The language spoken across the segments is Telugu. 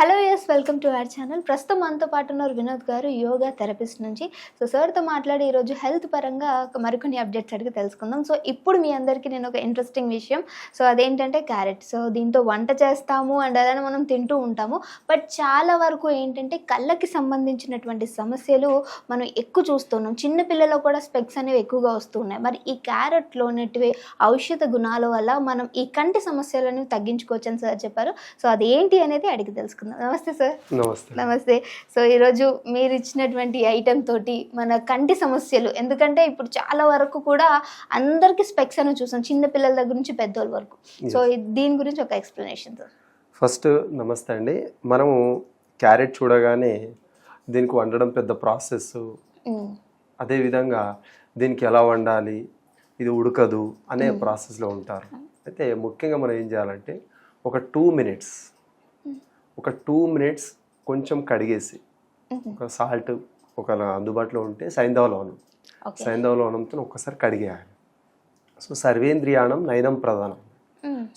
Hello yes welcome to our channel. ప్రస్తుతం మనతో పాటు ఉన్నారు వినోద్ గారు యోగా థెరపిస్ట్ నుంచి. సో సార్తో మాట్లాడి ఈరోజు హెల్త్ పరంగా ఒక మరికొన్ని అప్డేట్స్ అడిగి తెలుసుకుందాం. సో ఇప్పుడు మీ అందరికీ నేను ఒక ఇంట్రెస్టింగ్ విషయం. సో అదేంటంటే క్యారెట్. సో దీంతో వంట చేస్తాము అండ్ అలానే మనం తింటూ ఉంటాము. బట్ చాలా వరకు ఏంటంటే కళ్ళకి సంబంధించినటువంటి సమస్యలు మనం ఎక్కువ చూస్తున్నాం. చిన్న పిల్లల్లో కూడా స్పెక్స్ అనేవి ఎక్కువగా వస్తున్నాయి మరి ఈ క్యారెట్లోనేటివి ఔషధ గుణాల వల్ల మనం ఈ కంటి సమస్యలను తగ్గించుకోవచ్చని సార్ చెప్పారు. సో అది ఏంటి అనేది అడిగి తెలుసుకుందాం. నమస్తే సార్ నమస్తే. నమస్తే. సో ఈరోజు మీరు ఇచ్చినటువంటి ఐటెం తోటి మన కంటి సమస్యలు ఎందుకంటే ఇప్పుడు చాలా వరకు కూడా అందరికీ స్పెక్స్ అని చూసాం చిన్న పిల్లల దగ్గర నుంచి పెద్దోళ్ళ వరకు. సో దీని గురించి ఒక ఎక్స్ప్లెనేషన్ సార్ ఫస్ట్ నమస్తే అండి. మనము క్యారెట్ చూడగానే దీనికి వండడం పెద్ద ప్రాసెస్ అదేవిధంగా దీనికి ఎలా వండాలి ఇది ఉడకదు అనే ప్రాసెస్లో ఉంటారు. అయితే ముఖ్యంగా మనం ఏం చేయాలంటే ఒక టూ మినిట్స్ ఒక టూ మినిట్స్ కొంచెం కడిగేసి ఒక సాల్ట్ ఒక అందుబాటులో ఉంటే సైంధవ లవణం ఓకే. సైంధవ లవణంతో ఒక్కసారి కడిగేయాలి. సో సర్వేంద్రియాణం నయనం ప్రధానం.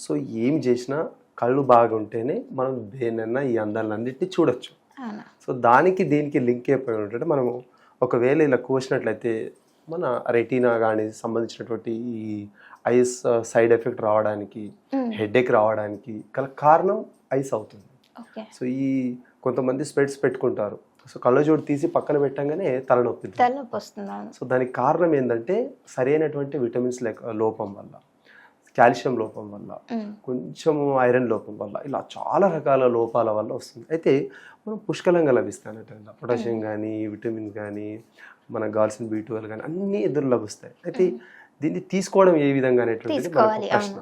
సో ఏం చేసినా కళ్ళు బాగుంటేనే మనం దేనైనా ఈ అందాలన్నింటినీ చూడొచ్చు. సో దానికి దీనికి లింక్ అయిపోయి ఉంటే మనము ఒకవేళ ఇలా కోసినట్లయితే మన రెటీనా కానీ సంబంధించినటువంటి ఈ ఐస్ సైడ్ ఎఫెక్ట్ రావడానికి హెడేక్ రావడానికి గల కారణం ఐస్ అవుతుంది. సో ఈ కొంతమంది స్పెట్స్ పెట్టుకుంటారు. సో కళ్ళజోడు తీసి పక్కన పెట్టంగానే తలనొప్పి తలనొప్పి వస్తుంది సో దానికి కారణం ఏంటంటే సరైనటువంటి విటమిన్స్ లేక లోపం వల్ల కాల్షియం లోపం వల్ల కొంచెం ఐరన్ లోపం వల్ల ఇలా చాలా రకాల లోపాల వల్ల వస్తుంది. అయితే మనం పుష్కలంగా లభిస్తాయి అన్నట్టు. పొటాషియం కానీ విటమిన్ కానీ మనకు కావాల్సిన బీ ట్వెల్వ్ కానీ అన్ని ఎదురు లభిస్తాయి. అయితే దీన్ని తీసుకోవడం ఏ విధంగా అనేటువంటిది ప్రశ్న.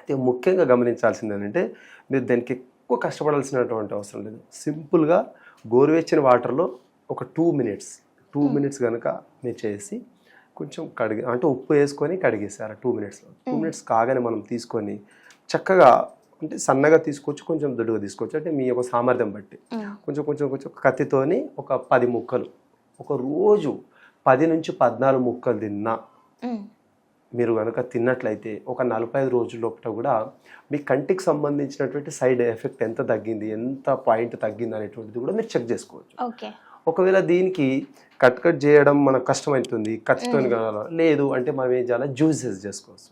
అయితే ముఖ్యంగా గమనించాల్సింది ఏంటంటే మీరు దానికి ఎక్కువ కష్టపడాల్సినటువంటి అవసరం లేదు. సింపుల్గా గోరువెచ్చని వాటర్లో ఒక టూ మినిట్స్ టూ మినిట్స్ కనుక మీరు చేసి కొంచెం కడిగి అంటే ఉప్పు వేసుకొని కడిగేసారు టూ మినిట్స్లో. టూ మినిట్స్ కాగానే మనం తీసుకొని చక్కగా అంటే సన్నగా తీసుకోవచ్చు కొంచెం దొడ్డుగా తీసుకోవచ్చు. అంటే మీ యొక్క సామర్థ్యం బట్టి. ఉమ్, కొంచెం కొంచెం కొంచెం కత్తితోని ఒక పది ముక్కలు ఒక రోజు పది నుంచి పద్నాలుగు ముక్కలు తిన్నా మీరు కనుక తిన్నట్లయితే ఒక నలభై ఐదు రోజుల లోపల కూడా మీ కంటికి సంబంధించినటువంటి సైడ్ ఎఫెక్ట్ ఎంత తగ్గింది ఎంత పాయింట్ తగ్గింది అనేటువంటిది కూడా మీరు చెక్ చేసుకోవచ్చు. ఓకే. ఒకవేళ దీనికి కట్ కట్ చేయడం మనకు కష్టమవుతుంది కత్తితో లేదు అంటే మనం ఏం చేయాలి? జ్యూసెస్ చేసుకోవచ్చు.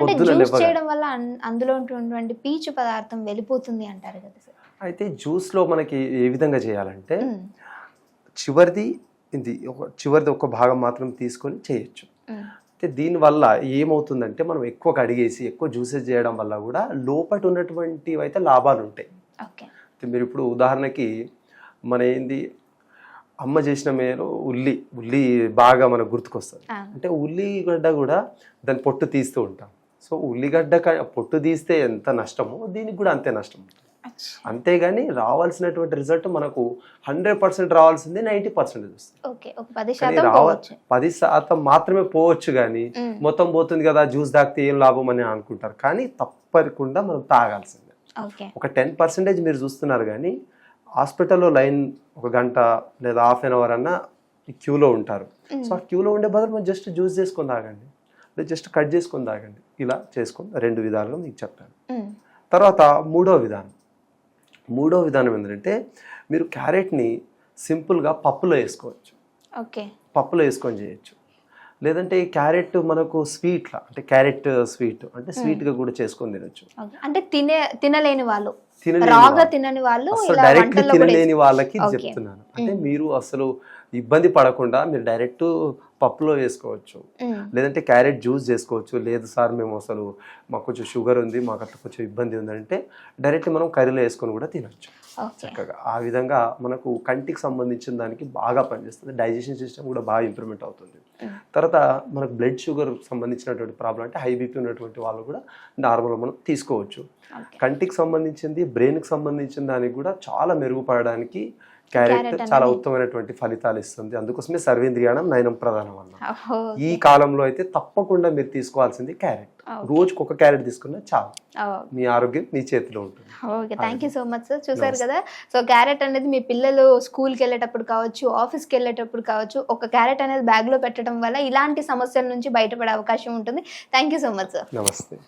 పొద్దున చేయడం వల్ల అందులో ఉన్నటువంటి పీచు పదార్థం వెళ్ళిపోతుంది అంటారు కదా సార్. అయితే జ్యూస్లో మనకి ఏ విధంగా చేయాలంటే చివరిది ఇది ఒక చివరిది ఒక భాగం మాత్రం తీసుకొని చేయొచ్చు. అయితే దీనివల్ల ఏమవుతుందంటే మనం ఎక్కువ కడిగేసి ఎక్కువ జ్యూసెస్ చేయడం వల్ల కూడా లోపట ఉన్నటువంటివి అయితే లాభాలు ఉంటాయి. అయితే మీరు ఇప్పుడు ఉదాహరణకి మన ఏంది అమ్మ చేసిన మేలు ఉల్లి ఉల్లి బాగా మనకు గుర్తుకొస్తుంది. అంటే ఉల్లిగడ్డ కూడా దాని పొట్టు తీస్తూ ఉంటాం. సో ఉల్లిగడ్డ పొట్టు తీస్తే ఎంత నష్టమో దీనికి కూడా అంతే నష్టం. అంతేగాని రావాల్సినటువంటి రిజల్ట్ మనకు హండ్రెడ్ పర్సెంట్ రావాల్సింది నైంటీ పర్సెంట్ వస్తుంది పది శాతం మాత్రమే పోవచ్చు కానీ మొత్తం పోతుంది కదా జ్యూస్ తాగితే ఏం లాభం అని అనుకుంటారు. కానీ తప్పకుండా మనం తాగాల్సిందే. ఒక టెన్ పర్సెంటేజ్ మీరు చూస్తున్నారు కానీ హాస్పిటల్లో లైన్ ఒక గంట లేదా హాఫ్ అన్ అవర్ అన్న క్యూలో ఉంటారు. సో ఆ క్యూలో ఉండే బదులు మనం జస్ట్ జ్యూస్ చేసుకొని తాగండి. లేదా జస్ట్ కట్ చేసుకొని తాగండి. ఇలా చేసుకొని రెండు విధాలుగా మీకు చెప్తాను ఉమ్, తర్వాత మూడో విధానం. మూడో విధానం ఏంటంటే మీరు క్యారెట్ని సింపుల్గా పప్పులో వేసుకోవచ్చు. ఓకే. పప్పులో వేసుకొని చేయొచ్చు. లేదంటే ఈ క్యారెట్ మనకు స్వీట్లా అంటే క్యారెట్ స్వీట్ అంటే స్వీట్గా కూడా చేసుకొని తినొచ్చు. అంటే తినే తినలేని వాళ్ళు రాగా. తినని వాళ్ళు కూడా తినలేని వాళ్ళకి. చెప్తున్నాను. అంటే మీరు అసలు ఇబ్బంది పడకుండా మీరు డైరెక్ట్ పప్పులో వేసుకోవచ్చు. లేదంటే క్యారెట్ జ్యూస్ చేసుకోవచ్చు. లేదు సార్ మేము అసలు మాకు కొంచెం షుగర్ ఉంది మాకు అట్లా కొంచెం ఇబ్బంది ఉందంటే డైరెక్ట్ మనం కర్రీలో వేసుకొని కూడా తినొచ్చు. చక్కగా. ఆ విధంగా మనకు కంటికి సంబంధించిన దానికి బాగా పనిచేస్తుంది. డైజెషన్ సిస్టమ్ కూడా బాగా ఇంప్రూవ్మెంట్ అవుతుంది. తర్వాత మనకు బ్లడ్ షుగర్ సంబంధించినటువంటి ప్రాబ్లం అంటే హై బీపీ ఉన్నటువంటి వాళ్ళు కూడా నార్మల్ మనం తీసుకోవచ్చు. కంటికి సంబంధించింది బ్రెయిన్కి సంబంధించిన దానికి కూడా చాలా మెరుగుపడడానికి క్యారెట్ చాలా ఉత్తమమైనటువంటి ఫలితాలు ఇస్తుంది. అందుకోసమే సర్వేంద్రియాణం నయనం ప్రధానం అన్న ఈ కాలంలో అయితే తప్పకుండా మీరు తీసుకోవాల్సింది క్యారెట్. రోజుకి ఒక క్యారెట్ తీసుకున్నా చాలు. మీ ఆరోగ్యం మీ చేతిలో ఉంటుంది. Okay. Thank you so much sir. చూసారు కదా? సో క్యారెట్ అనేది మీ పిల్లలు స్కూల్కి వెళ్ళేటప్పుడు కావచ్చు ఆఫీస్కి వెళ్ళేటప్పుడు కావచ్చు ఒక క్యారెట్ అనేది బ్యాగ్లో పెట్టడం వల్ల ఇలాంటి సమస్యల నుంచి బయటపడే అవకాశం ఉంటుంది. Thank you so much sir. నమస్తే.